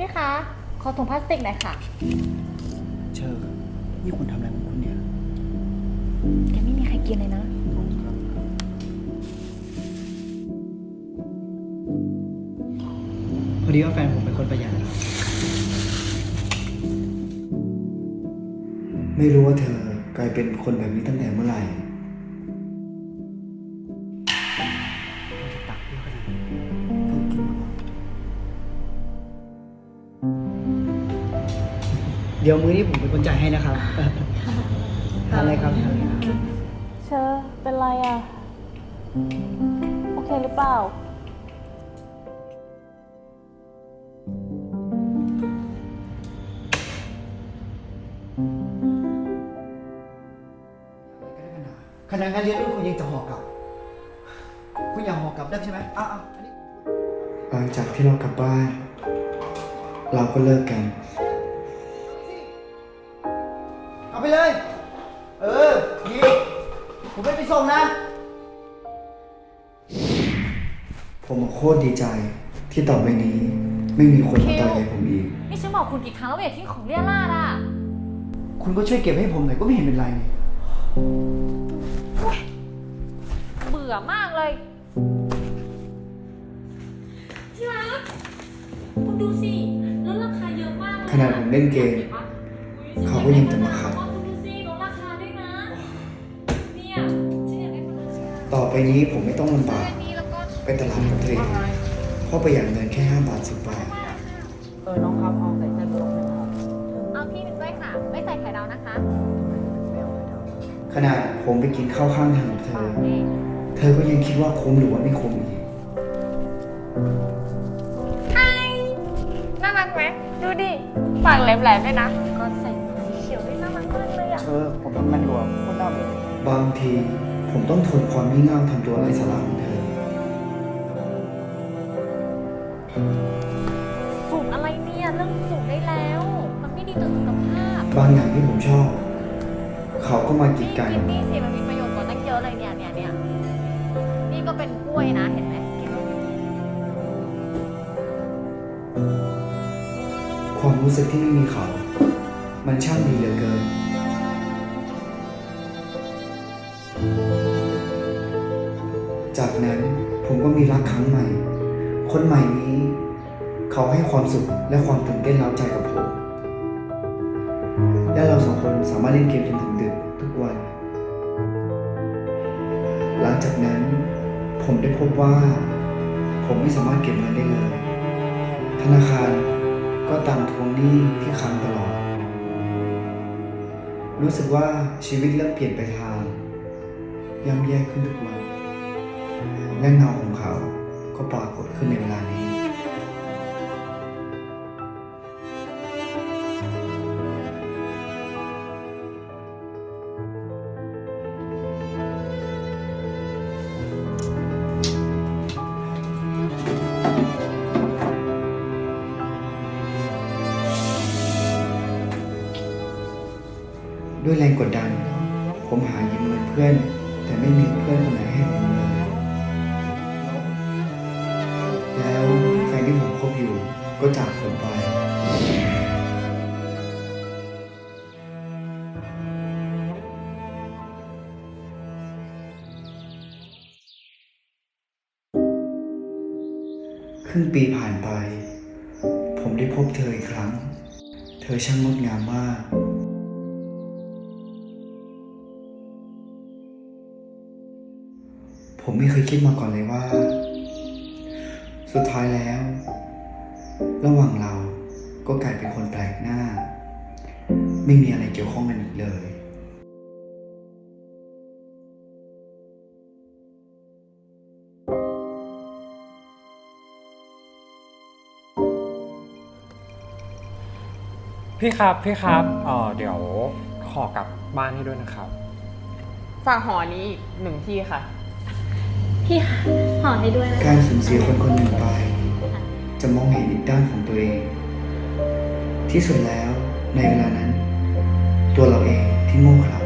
พี่คะขอถุงพลาสติกหน่อยค่ะ เชอนี่คุณทำอะไรของคุณเนี่ย แกไม่มีใครกินเลยนะ พอดีว่าแฟนผมเป็นคนประหยัดครับไม่รู้ว่าเธอกลายเป็นคนแบบนี้ตั้งแต่เมื่อไหร่ เดี๋ยวมื้อนี้ผมเป็นคนจ่ายให้นะครับทานอะไรครับทานอะไรครับเชอเป็นไรอะ โอเคหรือเปล่าขนาดการเรียนรู้คุณยังจะหอกกลับ คุณอยากหอกกลับได้ใช่ไหมอ้าวอันนี้หลังจากที่เรากลับบ้าน เราก็เลิกกัน ผมไม่ไปส่งนะ ผมโคตรดีใจที่ต่อไปนี้ ไม่มีคนมาต่อใยผมอีก นี่ฉันบอกคุณกี่ครั้งแล้วว่าอย่าทิ้งของเรี่ยราดอะ คุณก็ช่วยเก็บให้ผมหน่อยก็ไม่เห็นเป็นไรนี่เบื่อมากเลย ที่รักคุณดูสิลดราคาเยอะมากเลยขนาดผมเล่นเกม เขาก็ยังจะมาขัด นี้ผมไม่ต้องลำบากนี่แล้วก็ไปตลาดกับเธออีกเพราะประหยัดเงินแค่5บาท10บาท เออน้องครับเอาใส่ใจตัวลงนะครับเอาพี่หนึ่งด้วยค่ะ ไม่ใส่ไข่ดาวนะคะไม่เอาใส่เท้าขนาดผมไปกินข้าวข้างทางกับเธอ เธอก็ยังคิดว่าคุ้มหรือว่าไม่คุ้มอีกน่ารักไหมดูดิปากแหลมๆด้วยนะ ก็ใส่สีเขียวด้วยน่ารักมากเลยอะเชอผมทำมันอยู่อะโคตรน่าเบื่อบางที ผมต้องทนความงี่เง่าทำตัวไร้สาระของเธอสูงอะไรเนี่ยเรื่องสูงได้แล้ว มันไม่ดีต่อสุขภาพบางอย่างที่ผมชอบ เขาก็มากีดนี่กันกินนี่สิมันมีประโยชน์กว่าตั้งเยอะเลยเนี่ยเนี่ยเนี่ยนี่ก็เป็นกล้วยนะเห็นไหมกินแล้วความรู้สึกที่ไม่มีเขา มันช่างดีเหลือเกิน รักครั้งใหม่ คนใหม่นี้ เขาให้ความสุขและความตื่นเต้นเร้าใจกับผม และเราสองคนสามารถเล่นเกมจนถึงดึกทุกวัน หลังจากนั้น ผมได้พบว่า ผมไม่สามารถเก็บเงินได้เลย ธนาคารก็ตามทวงหนี้ที่ค้างตลอด รู้สึกว่าชีวิตเริ่มเปลี่ยนไปทางย่ำแย่ขึ้นทุกวันและเงาของเขา ก็ปรากฏขึ้นในเวลานี้ ด้วยแรงกดดัน ผมหายืมเงินเพื่อน แต่ไม่มีเพื่อน ครึ่งปีผ่านไป ผมได้พบเธออีกครั้ง เธอช่างงดงามมาก ผมไม่เคยคิดมาก่อนเลยว่า สุดท้ายแล้ว ระหว่างเราก็กลายเป็นคนแปลกหน้า ไม่มีอะไรเกี่ยวข้องกันอีกเลย พี่ครับพี่ครับเออเดี๋ยวขอกลับบ้านให้ด้วยนะครับ ฝากหอนี้อีกหนึ่งที่ค่ะ พี่ห่อให้ด้วยนะการสูญเสียคนคนหนึ่งไป จะมองเห็นอีกด้านของตัวเอง ที่สุดแล้วในเวลานั้น ตัวเราเองที่โง่เขลา